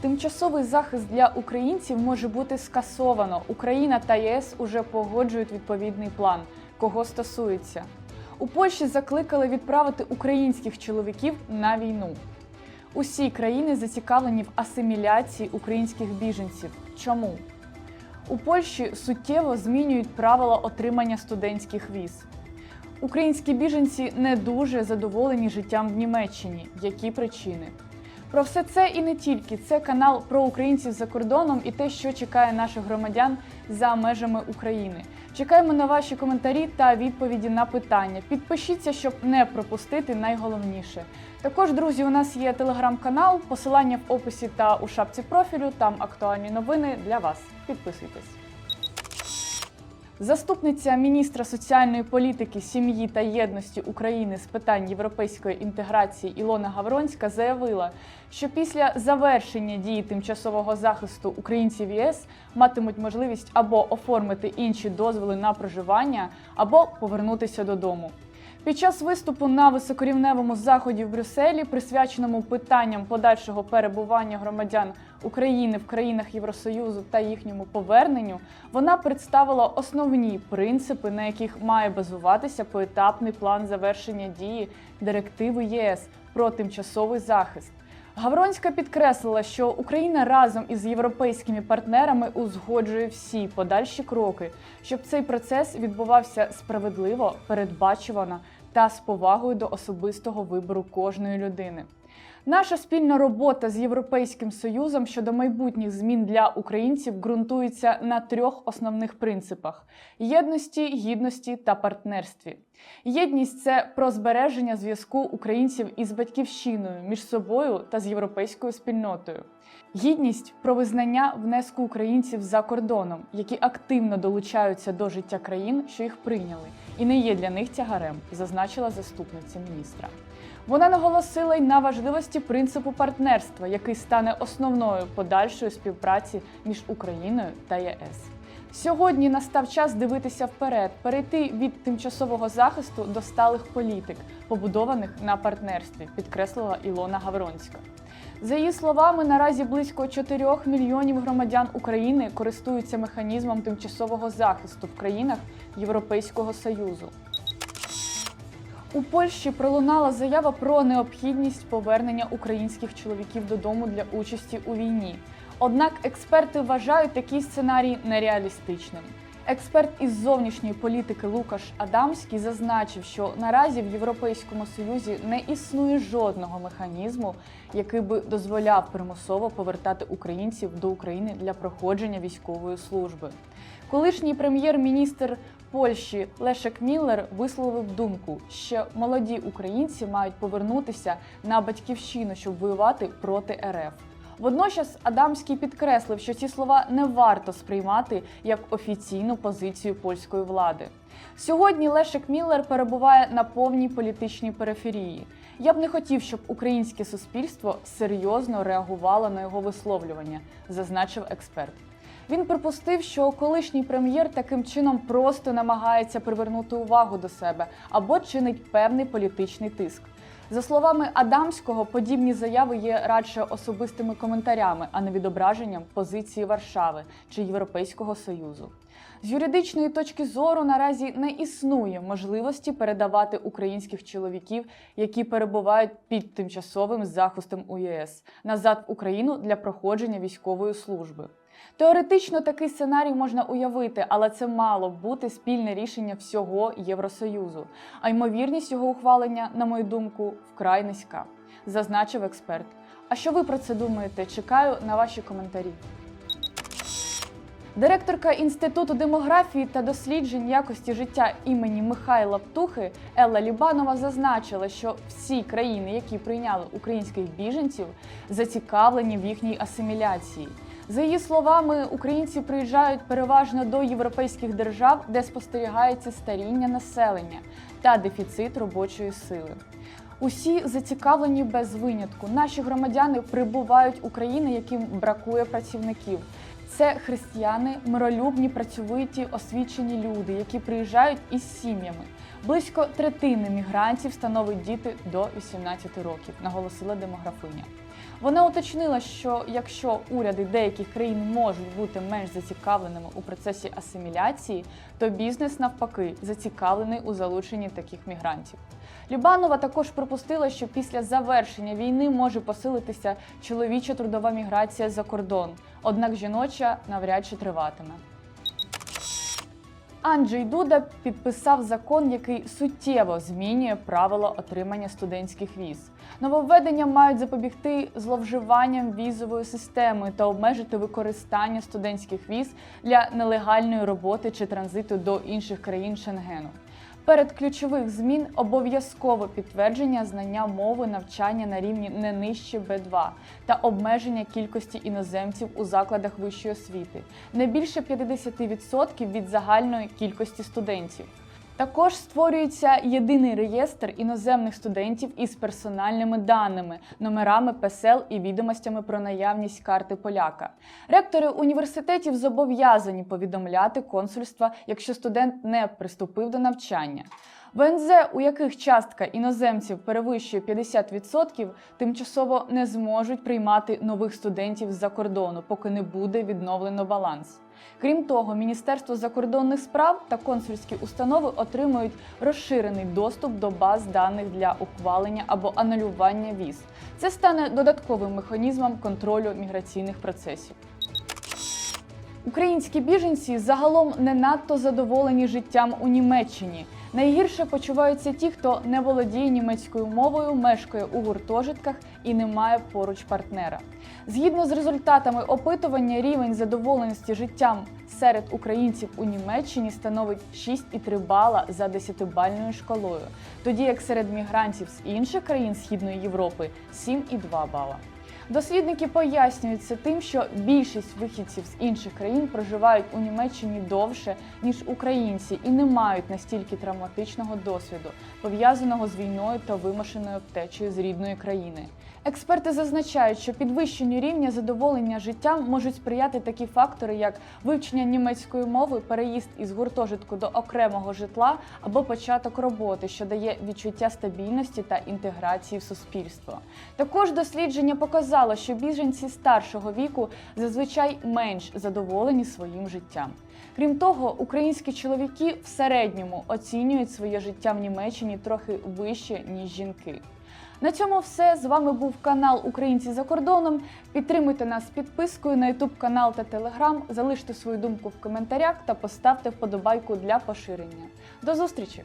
Тимчасовий захист для українців може бути скасовано. Україна та ЄС уже погоджують відповідний план. Кого стосується? У Польщі закликали відправити українських чоловіків на війну. Усі країни зацікавлені в асиміляції українських біженців. Чому? У Польщі суттєво змінюють правила отримання студентських віз. Українські біженці не дуже задоволені життям в Німеччині. Які причини? Про все це і не тільки. Це канал про українців за кордоном і те, що чекає наших громадян за межами України. Чекаємо на ваші коментарі та відповіді на питання. Підпишіться, щоб не пропустити найголовніше. Також, друзі, у нас є телеграм-канал, посилання в описі та у шапці профілю. Там актуальні новини для вас. Підписуйтесь. Заступниця міністра соціальної політики, сім'ї та єдності України з питань європейської інтеграції Ілона Гавронська заявила, що після завершення дії тимчасового захисту українців ЄС матимуть можливість або оформити інші дозволи на проживання, або повернутися додому. Під час виступу на високорівневому заході в Брюсселі, присвяченому питанням подальшого перебування громадян України в країнах Євросоюзу та їхньому поверненню, вона представила основні принципи, на яких має базуватися поетапний план завершення дії директиви ЄС про тимчасовий захист. Гавронська підкреслила, що Україна разом із європейськими партнерами узгоджує всі подальші кроки, щоб цей процес відбувався справедливо, передбачувано та з повагою до особистого вибору кожної людини. Наша спільна робота з Європейським Союзом щодо майбутніх змін для українців ґрунтується на трьох основних принципах: єдності, гідності та партнерстві. Єдність це про збереження зв'язку українців із батьківщиною між собою та з європейською спільнотою. Гідність про визнання внеску українців за кордоном, які активно долучаються до життя країн, що їх прийняли, і не є для них тягарем, зазначила заступниця міністра. Вона наголосила й на важливості принципу партнерства, який стане основною подальшої співпраці між Україною та ЄС. Сьогодні настав час дивитися вперед, перейти від тимчасового захисту до сталих політик, побудованих на партнерстві, підкреслила Ілона Гавронська. За її словами, наразі близько 4 мільйонів громадян України користуються механізмом тимчасового захисту в країнах Європейського Союзу. У Польщі пролунала заява про необхідність повернення українських чоловіків додому для участі у війні. Однак експерти вважають такий сценарій нереалістичним. Експерт із зовнішньої політики Лукаш Адамський зазначив, що наразі в Європейському Союзі не існує жодного механізму, який би дозволяв примусово повертати українців до України для проходження військової служби. Колишній прем'єр-міністр Польщі Лешек Міллер висловив думку, що молоді українці мають повернутися на батьківщину, щоб воювати проти РФ. Водночас Адамський підкреслив, що ці слова не варто сприймати як офіційну позицію польської влади. Сьогодні Лешек Міллер перебуває на повній політичній периферії. Я б не хотів, щоб українське суспільство серйозно реагувало на його висловлювання, зазначив експерт. Він припустив, що колишній прем'єр таким чином просто намагається привернути увагу до себе або чинить певний політичний тиск. За словами Адамського, подібні заяви є радше особистими коментарями, а не відображенням позиції Варшави чи Європейського Союзу. З юридичної точки зору наразі не існує можливості передавати українських чоловіків, які перебувають під тимчасовим захистом у ЄС, назад в Україну для проходження військової служби. Теоретично такий сценарій можна уявити, але це мало б бути спільне рішення всього Євросоюзу. А ймовірність його ухвалення, на мою думку, вкрай низька, зазначив експерт. А що ви про це думаєте? Чекаю на ваші коментарі. Директорка Інституту демографії та досліджень якості життя імені Михайла Птухи Елла Лібанова зазначила, що всі країни, які прийняли українських біженців, зацікавлені в їхній асиміляції. За її словами, українці приїжджають переважно до європейських держав, де спостерігається старіння населення та дефіцит робочої сили. Усі зацікавлені без винятку. Наші громадяни прибувають у країни, яким бракує працівників. Це християни, миролюбні, працьовиті, освічені люди, які приїжджають із сім'ями. Близько третини мігрантів становить діти до 18 років, наголосила демографиня. Вона уточнила, що якщо уряди деяких країн можуть бути менш зацікавленими у процесі асиміляції, то бізнес навпаки зацікавлений у залученні таких мігрантів. Любанова також припустила, що після завершення війни може посилитися чоловіча трудова міграція за кордон, однак жіноча навряд чи триватиме. Анджей Дуда підписав закон, який суттєво змінює правила отримання студентських віз. Нововведення мають запобігти зловживанням візовою системою та обмежити використання студентських віз для нелегальної роботи чи транзиту до інших країн Шенгену. Перед ключових змін обов'язково підтвердження знання мови навчання на рівні не нижче Б2 та обмеження кількості іноземців у закладах вищої освіти не більше 50% від загальної кількості студентів. Також створюється єдиний реєстр іноземних студентів із персональними даними, номерами ПСЛ і відомостями про наявність карти поляка. Ректори університетів зобов'язані повідомляти консульства, якщо студент не приступив до навчання. ВНЗ, у яких частка іноземців перевищує 50%, тимчасово не зможуть приймати нових студентів з-за кордону, поки не буде відновлено баланс. Крім того, Міністерство закордонних справ та консульські установи отримують розширений доступ до баз даних для ухвалення або анулювання віз. Це стане додатковим механізмом контролю міграційних процесів. Українські біженці загалом не надто задоволені життям у Німеччині. Найгірше почуваються ті, хто не володіє німецькою мовою, мешкає у гуртожитках і не має поруч партнера. Згідно з результатами опитування, рівень задоволеності життям серед українців у Німеччині становить 6,3 бала за 10-бальною шкалою, тоді як серед мігрантів з інших країн Східної Європи 7,2 бала. Дослідники пояснюють це тим, що більшість вихідців з інших країн проживають у Німеччині довше, ніж українці, і не мають настільки травматичного досвіду, пов'язаного з війною та вимушеною втечею з рідної країни. Експерти зазначають, що підвищенню рівня задоволення життям можуть сприяти такі фактори, як вивчення німецької мови, переїзд із гуртожитку до окремого житла або початок роботи, що дає відчуття стабільності та інтеграції в суспільство. Також дослідження показало, що біженці старшого віку зазвичай менш задоволені своїм життям. Крім того, українські чоловіки в середньому оцінюють своє життя в Німеччині трохи вище ніж жінки. На цьому все. З вами був канал Українці за кордоном. Підтримуйте нас підпискою на YouTube канал та Telegram, залиште свою думку в коментарях та поставте вподобайку для поширення. До зустрічі!